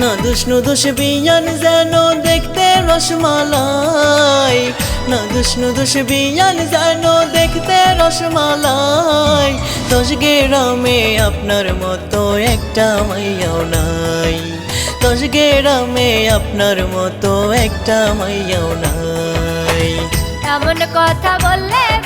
দুষ নুদুষ বিয়ান যেন দেখতে রসমালাই। না দুষ নুদুষ বিয়ান যেন দেখতে রসমালাই। দশ গেরামে আপনার মতো একটা মাইয়াও নাই। দশ গেরামে আপনার মতো একটা মাইয়াও নাই। এমন কথা বললে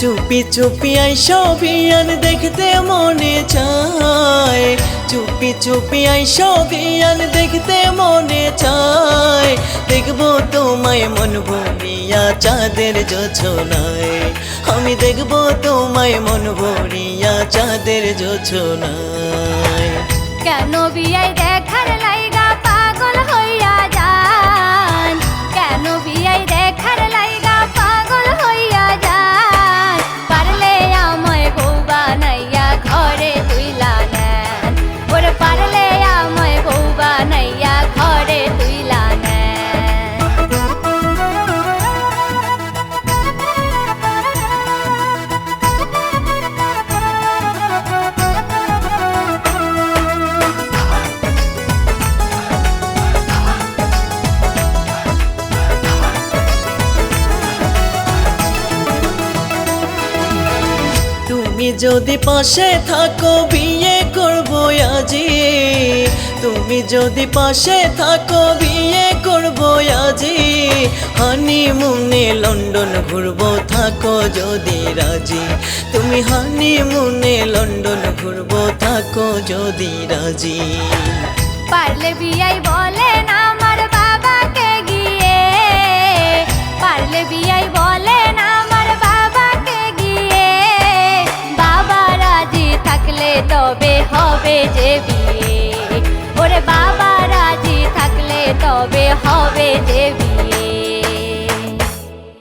চুপি চুপি আইসো বিয়ান দেখতে মনে চায়। চুপি চুপি আইসো বিয়ান দেখতে মনে চায়। দেখব তোমায় মন ভরিয়া চাঁদের যোছনায় আমি দেখব তোমায় মন ভরিয়া চাঁদের যোছনায় কেন বিয়াই দেখার যদি পাশে থাকো, বিয়ে করব আজি তুমি যদি পাশে থাকো, বিয়ে করব আজি হানি মুনে লন্ডন ঘুরবো, থাকো যদি রাজি। তুমি হানি মুনে লন্ডন ঘুরবো, থাকো যদি রাজি। পারলে বিয়াই বলেন আমার তবে হবে যে বিয়ে